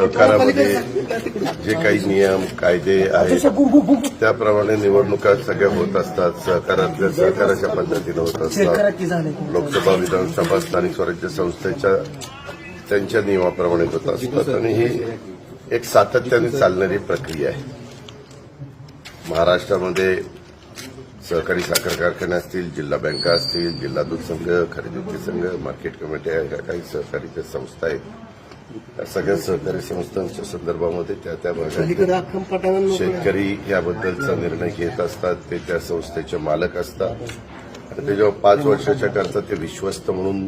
सरकारामध्ये जे काही नियम कायदे आहेत त्याप्रमाणे निवडणुका सगळ्या होत असतात. सहकारातल्या सहकाराच्या पद्धतीने होत असतात. लोकसभा विधानसभा स्थानिक स्वराज्य संस्थेच्या त्यांच्या नियमाप्रमाणे होत असतात. आणि ही एक सातत्याने चालणारी प्रक्रिया आहे. महाराष्ट्रामध्ये सहकारी साखर कारखाने असतील जिल्हा बँका असतील जिल्हा दूध संघ खरेदी संघ मार्केट कमिट्या ह्या काही सहकारी ज्या संस्था आहेत. सगळ्या सहकारी संस्थांच्या संदर्भामध्ये त्या त्या भागात शेतकरी याबद्दलचा निर्णय घेत असतात ते त्या संस्थेचे मालक असतात. आणि त्याच्यावर पाच वर्षाच्या करता ते विश्वस्त म्हणून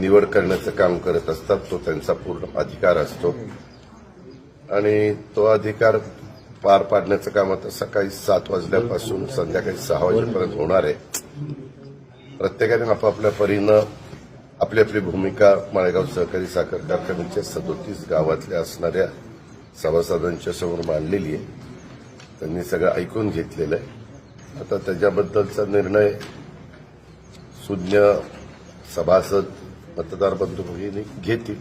निवड करण्याचं काम करत असतात तो त्यांचा पूर्ण अधिकार असतो. आणि तो अधिकार पार पाडण्याचं काम आता सकाळी सात वाजल्यापासून संध्याकाळी सहा वाजेपर्यंत होणार आहे. प्रत्येकाने आपापल्या परीनं आपली आपली भूमिका माळेगाव सहकारी साखर कारखान्याच्या सदोतीस गावातल्या असणाऱ्या सभासदांच्या समोर मांडलेली आहे. त्यांनी सगळं ऐकून घेतलेलं आहे. आता त्याच्याबद्दलचा निर्णय सुज्ञ सभासद मतदार बंधू भगिनी घेतील.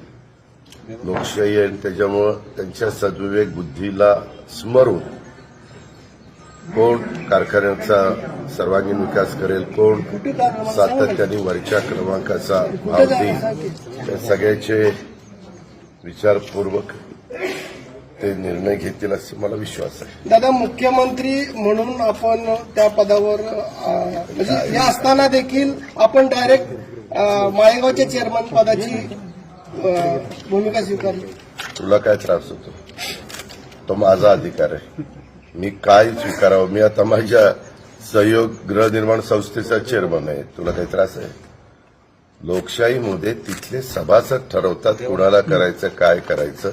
लोकशाही आणि त्याच्यामुळं त्यांच्या सद्विवेक बुद्धीला स्मरून कोण कारखान्याचा सर्वांगीण विकास करेल. कोण सातत्याने वरच्या क्रमांकाचा भाव देईल त्या सगळ्याचे विचारपूर्वक ते निर्णय घेतील असे मला विश्वास आहे. दादा मुख्यमंत्री म्हणून आपण त्या पदावर म्हणजे हे असताना देखील आपण डायरेक्ट माळेगावच्या चेअरमन पदाची भूमिका स्वीकारली. तुला काय त्रास होतो? तो माझा अधिकार आहे. मी काय स्वीकारावं? मी आता माझ्या सहयोग गृहनिर्माण संस्थेचा चेअरमन आहे. तुला काही त्रास आहे? लोकशाहीमध्ये तिथले सभासद ठरवतात कुणाला करायचं काय करायचं.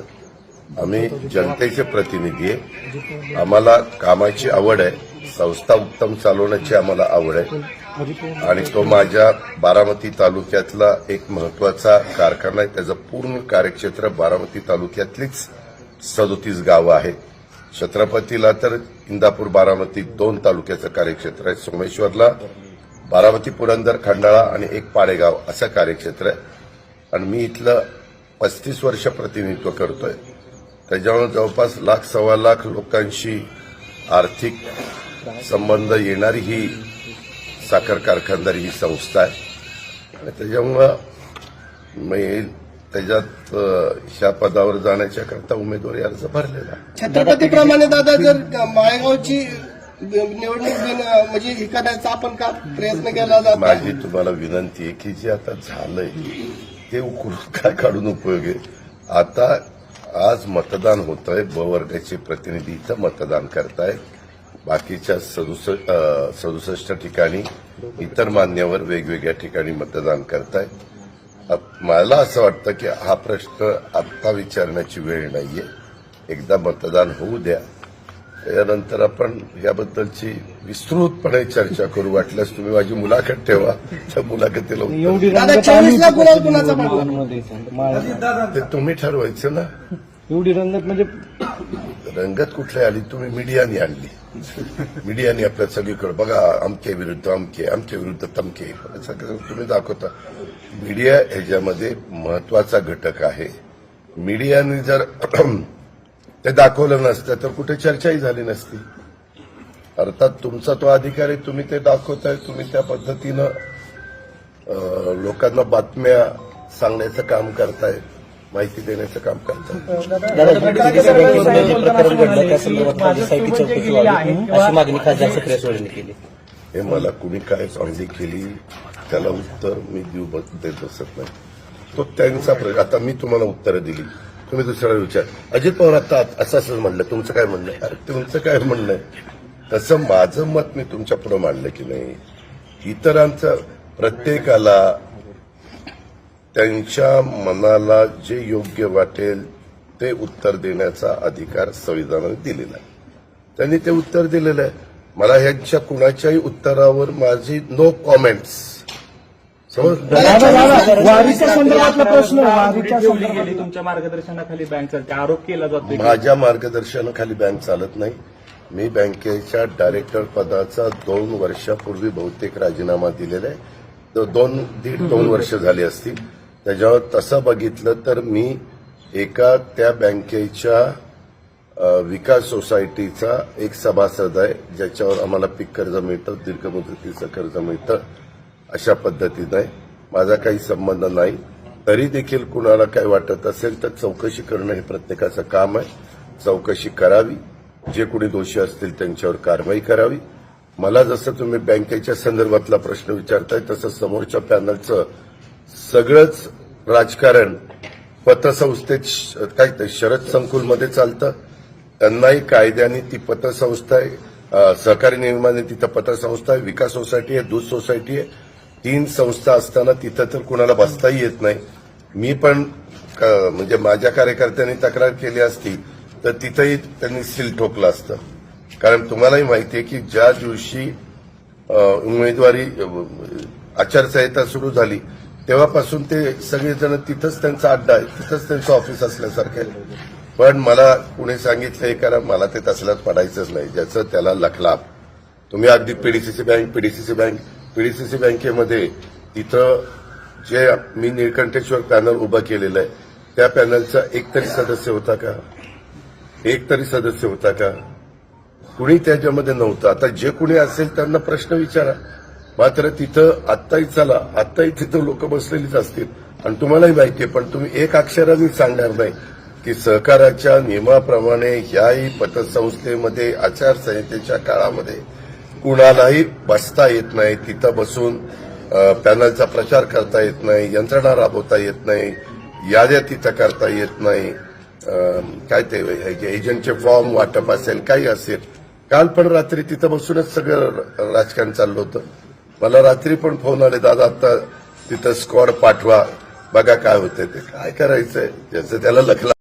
आम्ही जनतेचे प्रतिनिधी आहे. आम्हाला कामाची आवड आहे. संस्था उत्तम चालवण्याची आम्हाला आवड आहे. आणि तो माझ्या बारामती तालुक्यातला एक महत्त्वाचा कारखाना आहे. त्याचं पूर्ण कार्यक्षेत्र बारामती तालुक्यातलीच सदोतीस गावं आहेत. छत्रपतीला तर इंदापूर बारामती दोन तालुक्याचं कार्यक्षेत्र आहे. सोमेश्वरला बारामती पुरंदर खंडाळा आणि एक पाडेगाव असं कार्यक्षेत्र आहे. आणि मी इथलं पस्तीस वर्ष प्रतिनिधित्व करतोय. त्याच्यामुळे जवळपास लाख सव्वा लाख लोकांशी आर्थिक संबंध येणारी ही साखर कारखानदारी ही संस्था आहे. आणि त्याच्यामुळं मी त्याच्यात ह्या पदावर जाण्याच्या करता उमेदवारी अर्ज भरलेला आहे. छत्रपतीप्रमाणे दादा जर माळेगावची निवडणूक म्हणजे हे करायचा आपण का प्रयत्न केला जातो? माझी तुम्हाला विनंती आहे की जे आता झालंय ते काय काढून उपयोग आहे? आता आज मतदान होत आहे ब वर्गाचे प्रतिनिधी इथं मतदान करतायत. बाकीच्या सदुसष्ट ठिकाणी इतर मान्यवर वेगवेगळ्या ठिकाणी मतदान करतायत. मला असं वाटतं की हा प्रश्न आत्ता विचारण्याची वेळ नाहीये. एकदा मतदान होऊ द्या. त्यानंतर आपण याबद्दलची विस्तृतपणे चर्चा करू. वाटल्यास तुम्ही माझी मुलाखत ठेवा. त्या मुलाखतीला ते तुम्ही ठरवायचं ना. एवढी रंगत म्हणजे रंगत कुठली आली? तुम्ही मीडियाने आणली. मीडियाने आपल्या सगळीकडे. बघा अमके विरुद्ध अमके अमके विरुद्ध तमके. सगळं तुम्ही दाखवता. मीडिया ह्याच्यामध्ये महत्त्वाचा घटक आहे. मीडियाने जर ते दाखवलं नसतं तर कुठे चर्चाही झाली नसती. अर्थात तुमचा तो अधिकार आहे तुम्ही ते दाखवताय तुम्ही त्या पद्धतीनं लोकांना बातम्या सांगण्याचं काम करताय माहिती देण्याचं काम केली. हे मला कुणी काय चांगली केली त्याला उत्तर मी देऊ देत बसत नाही. तो त्यांचा प्रश्न आता मी तुम्हाला उत्तरं दिली. तुम्ही दुसऱ्याला विचार. अजित पवार आता असं असं म्हणलं. तुमचं काय म्हणणं आहे? अरे तुमचं काय म्हणणं आहे? तसं माझं मत मी तुमच्यापुढे मांडलं की नाही. इतरांचं प्रत्येकाला त्यांच्या मनाला जे योग्य वाटेल ते उत्तर देण्याचा अधिकार संविधानाने दिलेला आहे. त्यांनी ते उत्तर दिलेलं आहे. मला ह्यांच्या कुणाच्याही उत्तरावर माझी नो कॉमेंट्स तुमच्या मार्गदर्शनाखाली बँक चालते आरोप केला माझ्या मार्गदर्शनाखाली बँक चालत नाही. मी बँकेच्या डायरेक्टर पदाचा दोन वर्षापूर्वी बहुतेक राजीनामा दिलेला आहे. तो दोन दीड दोन वर्ष झाली असतील. त्याच्यावर तसं बघितलं तर मी एका त्या बँकेच्या विकास सोसायटीचा एक सभासद आहे ज्याच्यावर आम्हाला पीक कर्ज मिळतं दीर्घ मुदतीचं कर्ज मिळतं अशा पद्धतीनं आहे. माझा काही संबंध नाही. तरी देखील कुणाला काही वाटत असेल तर चौकशी करणं हे प्रत्येकाचं काम आहे. चौकशी करावी. जे कोणी दोषी असतील त्यांच्यावर कारवाई करावी. मला जसं तुम्ही बँकेच्या संदर्भातला प्रश्न विचारताय तसं समोरच्या पॅनलचं सगळंच राजकारण पतसंस्थेत श- काय शरद संकुलमध्ये चालतं. त्यांनाही कायद्याने ती पतसंस्था आहे. सहकारी नियमाने तिथं पतसंस्था आहे. विकास सोसायटी आहे दूध सोसायटी आहे. तीन संस्था असताना तिथं तर कुणाला बसताही येत नाही. मी पण म्हणजे माझ्या कार्यकर्त्यांनी तक्रार केली असती तर तिथंही त्यांनी सील ठोकलं असतं. कारण तुम्हालाही माहिती आहे की ज्या दिवशी उमेदवारी आचारसंहिता सुरू झाली तेव्हापासून ते सगळेजण तिथंच त्यांचा अड्डा आहे तिथंच त्यांचं ऑफिस असल्यासारखं आहे. पण मला कुणी सांगितलं कारण मला ते तसल्यात पडायचंच नाही ज्याचं त्याला लखलाप. तुम्ही अगदी PDCC bank PDCC bank PDCC बँकेमध्ये तिथं जे मी निळकंठेश्वर पॅनल उभं केलेलं आहे त्या पॅनलचा एक तरी सदस्य होता का? एक तरी सदस्य होता का? कुणी त्याच्यामध्ये नव्हतं. आता जे कुणी असेल त्यांना प्रश्न विचारा. मात्र तिथं आत्ताही चला आत्ताही तिथं लोक बसलेलीच असतील. आणि तुम्हालाही माहिती आहे पण तुम्ही एक अक्षराने सांगणार नाही की सहकाराच्या नियमाप्रमाणे ह्याही पतसंस्थेमध्ये आचारसंहितेच्या काळामध्ये कुणालाही बसता येत नाही. तिथं बसून पॅनलचा प्रचार करता येत नाही यंत्रणा राबवता येत नाही याद्या तिथं करता येत नाही. काय ते एजंटचे फॉर्म वाटप असेल काही असेल. काल पण रात्री तिथं बसूनच सगळं राजकारण चाललं होतं. मला रात्री पण फोन आले दादा आता तिथं स्क्वॉड पाठवा. बघा काय होतंय ते. काय करायचंय? ज्याचं त्याला लखला